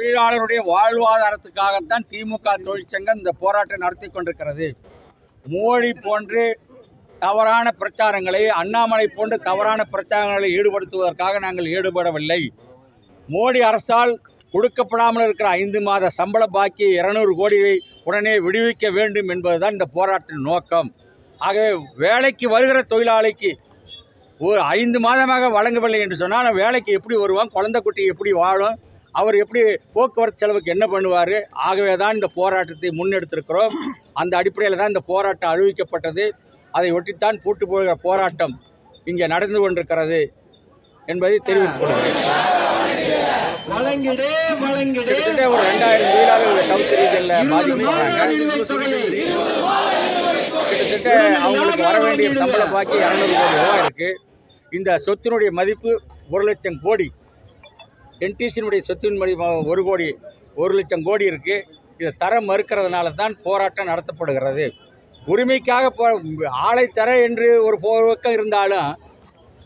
தொழிலாளருடைய வாழ்வாதாரத்துக்காகத்தான் திமுக தொழிற்சங்கம் இந்த போராட்டம் நடத்தி கொண்டிருக்கிறது. மோடி போன்று தவறான பிரச்சாரங்களை அண்ணாமலை போன்று தவறான பிரச்சாரங்களை ஈடுபடுத்துவதற்காக நாங்கள் ஈடுபடவில்லை. மோடி அரசால் கொடுக்கப்படாமல் இருக்கிற ஐந்து மாத சம்பள பாக்கி இருநூறு கோடியை உடனே விடுவிக்க வேண்டும் என்பதுதான் இந்த போராட்டத்தின் நோக்கம். ஆகவே வேலைக்கு வருகிற தொழிலாளிக்கு ஒரு ஐந்து மாதமாக வழங்கவில்லை என்று சொன்னால் வேலைக்கு எப்படி வருவான்? குழந்தை குட்டி எப்படி வாழும்? அவர் எப்படி போக்குவரத்து செலவுக்கு என்ன பண்ணுவார்? ஆகவே தான் இந்த போராட்டத்தை முன்னெடுத்திருக்கிறோம். அந்த அடிப்படையில் தான் இந்த போராட்டம் அறிவிக்கப்பட்டது. அதை ஒட்டித்தான் பூட்டு போகிற போராட்டம் இங்கே நடந்து கொண்டிருக்கிறது என்பதை தெரிவித்துக் கொள்கிறேன் ஒரு ரெண்டாயிரம் தொழிலாளர்கள் சவுத் ரீஜனில் பாதிக்கப்படுறாங்க கிட்டத்தட்ட அவங்களுக்கு வர வேண்டிய சம்பள பாக்கி இரநூறு கோடி ரூபாய் இருக்கு. இந்த சொத்தினுடைய மதிப்பு ஒரு லட்சம் கோடி. என்டிசியினுடைய சொத்தின் மதிப்பு ஒரு கோடி ஒரு லட்சம் கோடி இருக்கு. இதை தர மறுக்கிறதுனால தான் போராட்டம் நடத்தப்படுகிறது. உரிமைக்காக போ ஆளை தர என்று ஒரு போக்கம் இருந்தாலும்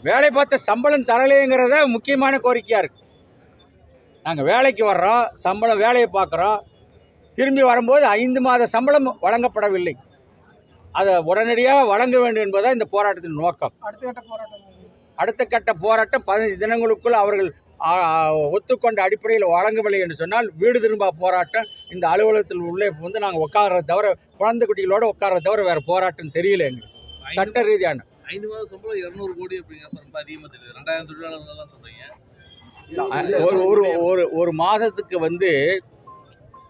வேலை பார்த்த சம்பளம் தரலைங்கிறத முக்கியமான கோரிக்கையாக இருக்கு. நாங்கள் வேலைக்கு வர்றோம் சம்பளம் வேலையை பார்க்குறோம். திரும்பி வரும்போது ஐந்து மாத சம்பளம் வழங்கப்படவில்லை. அதை உடனடியாக வழங்க வேண்டும் என்பதுதான் இந்த போராட்டத்தின் நோக்கம். அடுத்த கட்ட போராட்டம். அடுத்த கட்ட போராட்டம் பதினஞ்சு தினங்களுக்குள் அவர்கள் ஒத்துக்கொண்ட அடிப்படையில் வழங்கவில்லை என்று சொன்னால் வீடு திரும்பா போராட்டம். இந்த அலுவலகத்தில் உள்ளே வந்து நாங்கள் உட்கார்றத தவிர குழந்தை குட்டிகளோட உட்கார்றத தவிர வேறு போராட்டம் தெரியல எங்களுக்கு. சட்ட ரீதியான. ஐந்து மாத சம்பளம் இருநூறு கோடி அப்படிங்கிறப்ப ரொம்ப அதிகமாக தெரியுது. ரெண்டாயிரம் தொழிலாளர்கள் தான் சொல்றீங்க ஒரு ஒரு ஒரு ஒரு மாதத்துக்கு வந்து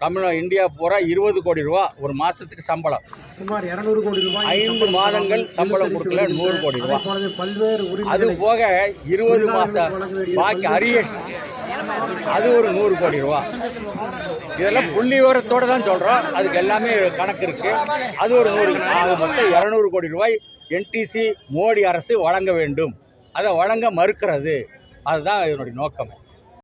தமிழ் இந்தியா பூரா இருபது கோடி ரூபா ஒரு மாதத்துக்கு சம்பளம். சுமார் இருநூறு கோடி ரூபாய் ஐந்து மாதங்கள் சம்பளம் கொடுக்கல நூறு கோடி ரூபா போலவே பல்வேறு அது போக இருபது மாத வழங்க வேண்டிய பாக்கி அரியர்ஸ் அது ஒரு நூறு கோடி ரூபா. இதெல்லாம் புள்ளி விவரத்தோடு தான் சொல்கிறோம் அதுக்கு எல்லாமே கணக்கு இருக்குது அது ஒரு நூறு ஆக மொத்தம் இரநூறு கோடி ரூபாய் என்டிசி மோடி அரசு வழங்க வேண்டும். அதை வழங்க மறுக்கிறது. அதுதான் இதனுடைய நோக்கம்.